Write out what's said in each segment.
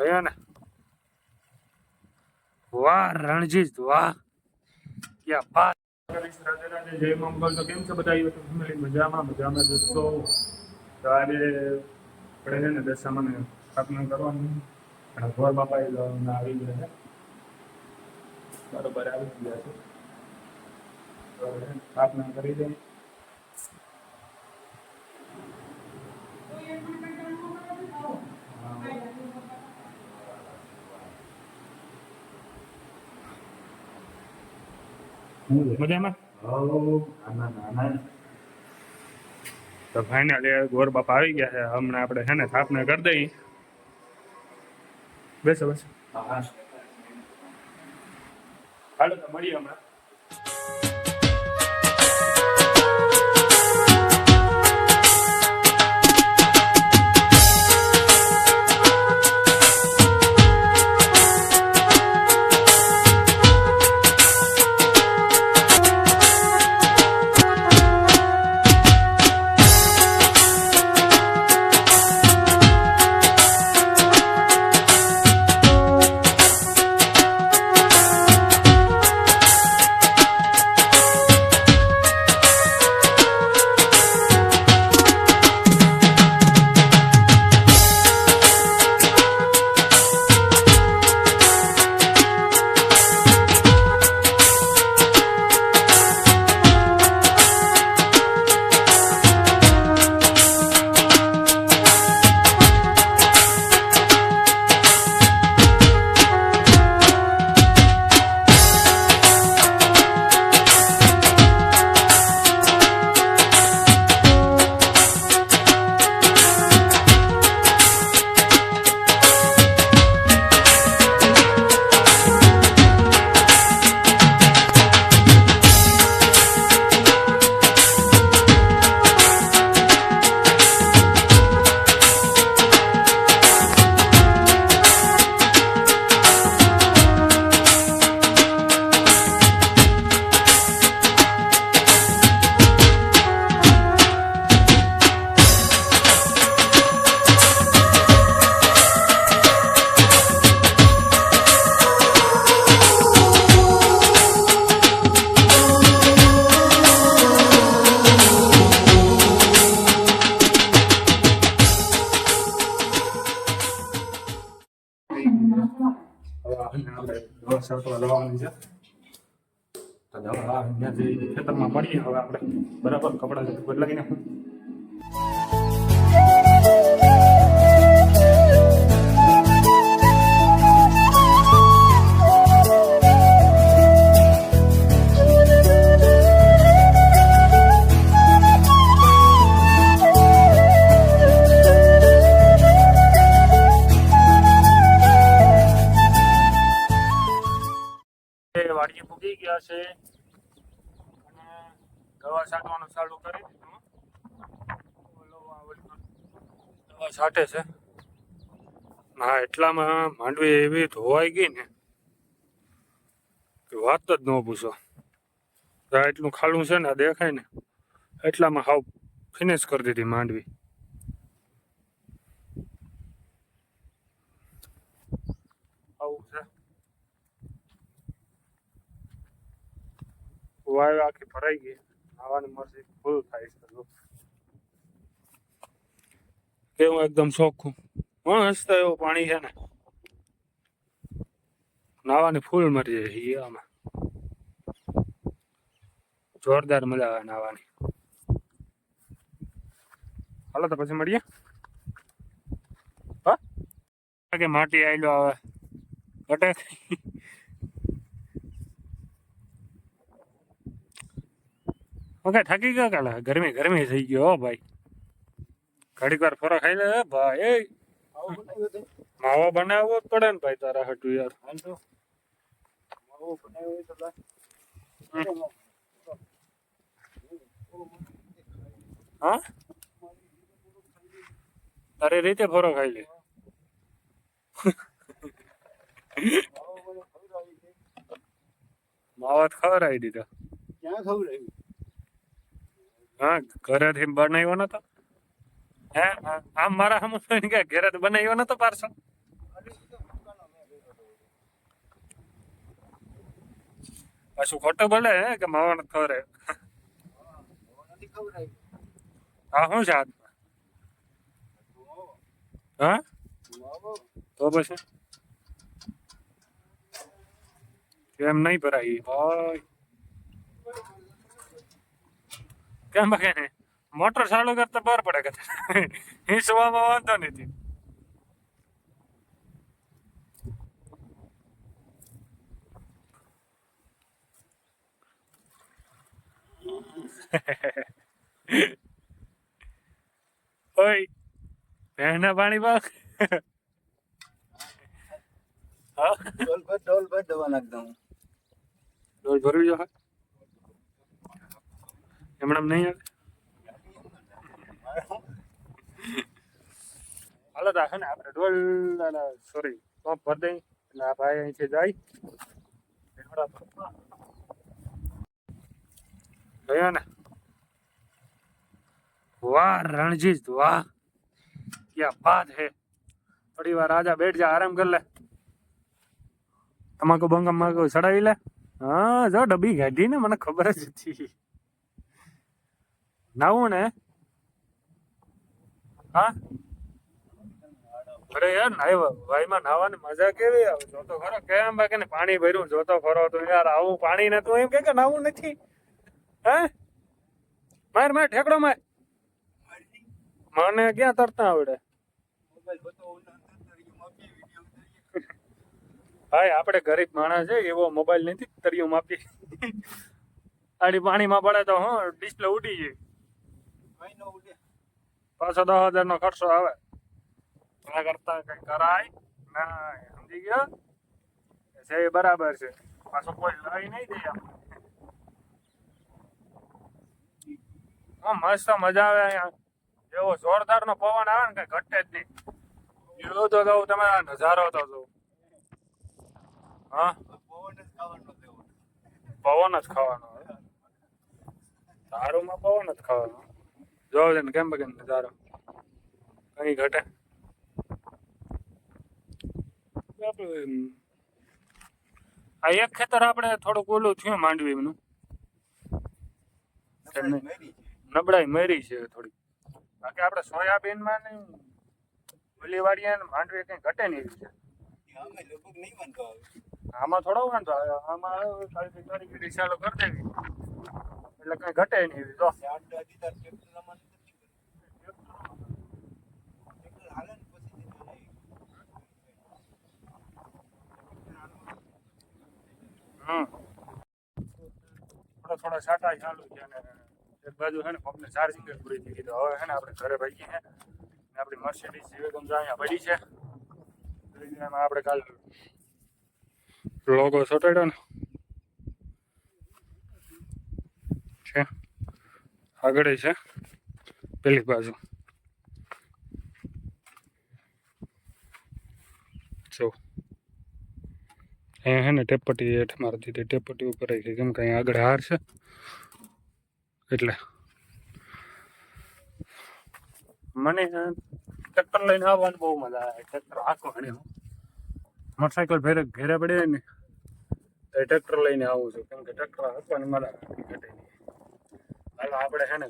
ગયા ને? વાહ, રણજીત, વાહ. ક્યાં બાત રાધે જય મંગલ તો કેમ છે બધા ફેમિલી મજામાં મજામાં જશો તો આજે આપણે છે ને દશામાં કરવાની અને બાપા એ આવી ગયા બરોબર. આવી ગયા છે સ્થાપના કરી દઈએ મજામાં? તો ફાઇનલી ગોર બાપા આવી ગયા છે. હમણાં આપણે છે ને સ્થાપના કરી દઈએ. બેસો બેસો. હાલો તો મળીએ હમણાં. આપણે દવા છાંટવા છે. તો દવા અહીંયા જે ખેતરમાં પડીએ હવે આપણે. બરાબર કપડાં બદલાવી છાંટે છે. હા, એટલામાં માંડવી એવી ધોવાઈ ગઈ ને કે વાત જ ન પૂછો. એટલું ખાલું છે ને, આ દેખાય ને, એટલામાં હાવ ફિનિશ કરી દીધી માંડવી. આવું છે. વાયુ આખી ભરાઈ ગઈ. નાવાની મરજી ફૂલ થાય છે જો. કેવું એકદમ ચોખ્ખું. મસ્ત એવું પાણી છે ને. નાવાની ફૂલ મરી જાય છે આમાં જોરદાર મજા આવે નાવાની. હાલો તો પછી મળીએ. હા? કે માટી આયલો આવે. અટેક ઓકે, થાકી ગયો કાલે? ગરમી ગરમી થઈ ગયો હો ભાઈ. ઘડીક વાર ફરો ખાઈ લે ભાઈ માવો બનાવવો જ પડે ને ભાઈ તારા હટુ યાર. હા? તારી રીતે ફરો ખાઈ લે. માવા ખબર આવી દીધા. ક્યાં ખબર આવી? હા ઘરેથી બનાવ્યો નતો? હે? આમ મારા હમ કે ઘેરે તો બનાવ્યો નતો પારસો પાછું ખોટું ભલે હે કે માવા નથી હા શું છે હાથમાં? હા? તો પછી? કેમ નહીં ભરાય? ભાઈ. કેમ ભગે નહીં? મોટર ચાલુ કરતા બહાર પડે કે હિંસવામાં વાંધો નથી. ઓય ભેંના પાણી પાક. હા? ડોલ પર ડોલ પર દવા નાખ દઉં ડોલ ભરવી જો એમણે નહીં આવે? હાલો રાખે ને આપણે ડોલ સોરી પંપ ભર દઈ એટલે આ ભાઈ અહીંથી જાય. ગયો ને? વાહ, રણજીત, વાહ. ક્યા બાત હે? થોડી વાર રાજા બેઠ જા, આરામ કર લે. તમાકુ બંગમ માકુ ચડાવી લે. હા, જો ડબ્બી ગાઢી ને, મને ખબર જ હતી નાવું ને. હા? અરે યાર નાય ભાઈમાં નાવાની મજા કેવી આવે? જોતો ખરો, કેમ બાકી પાણી ભર્યું જોતો ખરો, તો યાર આવું પાણી ને તું એમ કે નાવું નથી? હે? માર માર, ઠેકડો માર. મને ક્યાં તરતા આવડે? ભાઈ, આપણે ગરીબ માણસ છે, એવો મોબાઈલ નથી તરિયું માપી આડી પાણીમાં પડે તો, હું ડિસ્પ્લે ઉડી જાય. પાછો દસ હજાર નો ખર્ચો આવે. એના કરતા કઈ કરાય ના સમજી ગયો? છે એ બરાબર છે. પાછો કોઈ લઈ નહીં દે આમ. મસ્ત મજા આવે અહીંયા. એવો જોરદાર નો પવન આવે ને કઈ ઘટે જ નહીં. જોયું તો જવું તમે નજારો તો જવું હા? પવન જ ખાવાનો દેવો પવન જ ખાવાનો હવે. દારૂમાં પવન જ ખાવાનો. જોવો છે ને કેમ બગે નજારો? કઈ ઘટે? આ એક ખેતર આપણે થોડુંક ઓલું થયું માંડવીનું નબળાઈ મરી છે. થોડી બાકી આપણે સોયાબીનમાં ને ઓલી વાડીએ ને માંડવી કઈ ઘટે નહીં છે. આમાં થોડો વાંધો આવે આમાં કરી દેવી. એટલે કઈ ઘટે નહીં એવી જો. ચાર દાદી તાર ટ્રેક્ટર રમવાનું નથી કરતું. ટ્રેક્ટર હાલે ને પછી જ જાય. હમ. થોડા થોડા સાટા ચાલુ છે અને એક બાજુ છે ને પંપને ચાર્જિંગ જ પૂરી થઈ ગઈ. તો હવે છે ને આપણે ઘરે ભાગીએ છે ને આપણી મર્સિડીઝ વિવેકમ જો અહીંયા પડી છે. તો એમાં આપણે કાલ લોગો ચોટાડ્યો ને. છે. આગળ છે. પેલી બાજુ. જો. અહીંયા હે ને ટેપટી હેઠ મારી દીધી. ટેપટી ઉપર આવી ગઈ. કેમ કે અહીંયા આગળ હાર છે. એટલે. મને ટ્રેક્ટર લઈને આવવાની બહુ મજા આવે. ટ્રેક્ટર આખો ઘણી હું મોટરસાઇકલ ફેરે ઘેરે પડે ને. ટ્રેક્ટર લઈને આવું છું. કેમ કે ટ્રેક્ટર આપવાની મારા ઘટે નહીં. હાલો આપણે છે ને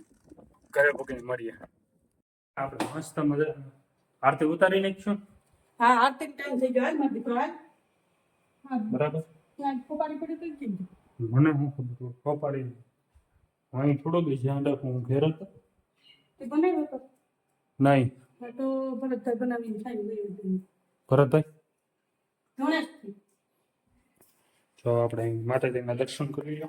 ઘરે ભૂકીને મળીએ આપણે મસ્ત મજા આરતી ઉતારી નાખીશું? હા આરતી ટાઈમ થઈ ગયો મારો દીકરો હાલ. હા. બરાબર. પડી કઈ મને હું ખબર ખોપાડી અહીં થોડો બી ધ્યાન રાખું હું ઘેર હતો. તે બનાવ્યો તો નહીં. તો ભરતભાઈ બનાવીને ખાઈ ગયું ભરતભાઈ? ગણેશથી તો આપણે માતાજીના દર્શન કરી લો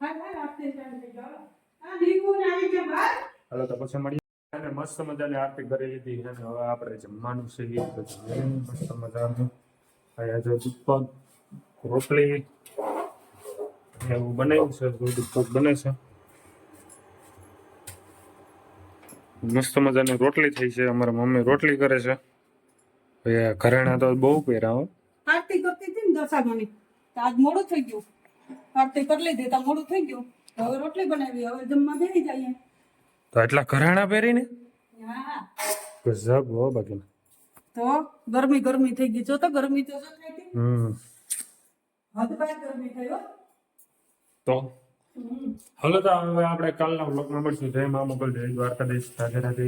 હા હા આરતી ટાઈમ થઈ ગયો હા દીકુ ને આવી ગયા બહાર હાલો તો પછી મળીએ. અને મસ્ત મજાની આરતી કરી લીધી અને હવે આપણે જમવાનું છે એ બધું. મસ્ત મજાનું. અહીંયા જો દૂધપાક રોટલી એવું બનાવ્યું છે. દૂધપાક બને છે. મસ્ત મજાની રોટલી થઈ છે. અમારા મમ્મી રોટલી કરે છે. ઘરેણા તો બહુ પહેરા હો. આરતી કરતી હતી ને દશામાની. આજ મોડું થઈ ગયું. આરતી કરી લીધી તો મોડું થઈ ગયું. હવે રોટલી બનાવી. હવે જમવા બેસી જઈએ. તો એટલા ઘરાણા પહેરીને? ગજબ હો બાકી. તો ગરમી ગરમી થઈ ગઈ. જો તો ગરમી તો થઈ હમ. હદપાર ગરમી થઈ હો. તો? હલો તો હવે આપણે કાલના બ્લોગમાં મળશું. જય મા મોગલ જય દ્વારકાધીશ. રાધે રાધે.